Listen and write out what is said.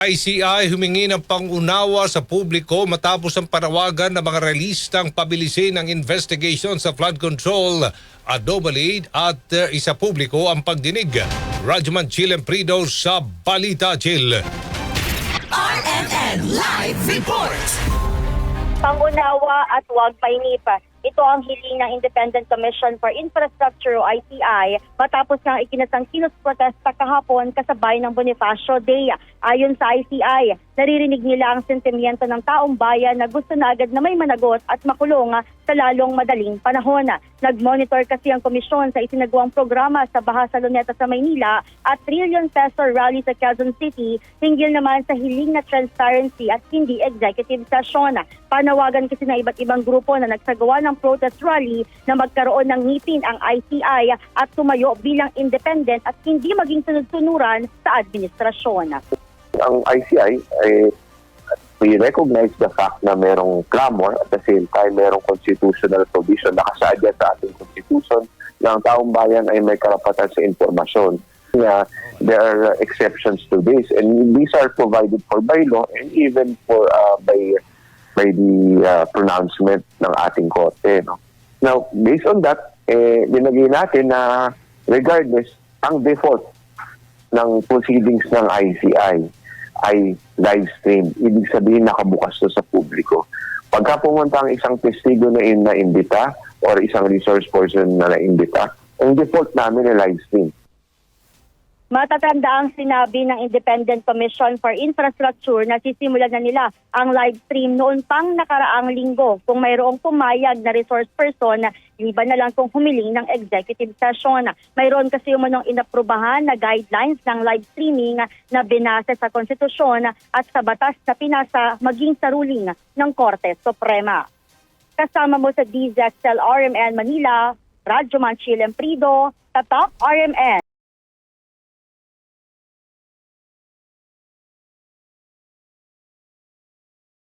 ICI humingi ng pangunawa sa publiko matapos ang panawagan ng mga relistang pabilisin ang investigation sa flood control, adobalid at uh, isa publiko ang pagdinig. Rajman Chilen Prido sa Balita Chill. RMN Live Report. pangunawa at huwag painipa. Ito ang hiling ng Independent Commission for Infrastructure o ICI matapos nga ikinasang kilos protesta kahapon kasabay ng Bonifacio Day. Ayon sa ICI, naririnig nila ang sentimiento ng taong bayan na gusto na agad na may managot at makulong sa lalong madaling panahon. Nag-monitor kasi ang komisyon sa isinagawang programa sa Baha sa Luneta sa Maynila at trillion peso rally sa Quezon City hinggil naman sa hiling na transparency at hindi executive session. Panawagan kasi ng iba't ibang grupo na nagsagawa ng protest rally na magkaroon ng ngipin ang ICI at tumayo bilang independent at hindi maging sunod-sunuran sa administrasyon. Ang ICI ay we recognize the fact na merong clamor at the same time merong constitutional provision nakasaad yan sa ating constitution na ang taong bayan ay may karapatan sa informasyon. Yeah, there are exceptions to this and these are provided for by law and even for uh, by by the uh, pronouncement ng ating korte. No? Now, based on that, eh, linagay natin na regardless, ang default ng proceedings ng ICI ay live stream. Ibig sabihin nakabukas to sa publiko. Pagka pumunta ang isang testigo na in naimbita or isang resource person na naimbita, ang default namin ay live stream. Matatanda ang sinabi ng Independent Commission for Infrastructure na sisimulan na nila ang live stream noon pang nakaraang linggo kung mayroong pumayag na resource person iba na lang kung humiling ng executive session. Mayroon kasi umanong inaprubahan na guidelines ng live streaming na binase sa konstitusyon at sa batas na pinasa maging sa ruling ng Korte Suprema. Kasama mo sa DZXL RMN Manila, Radyo Manchil Emprido, Tatak RMN.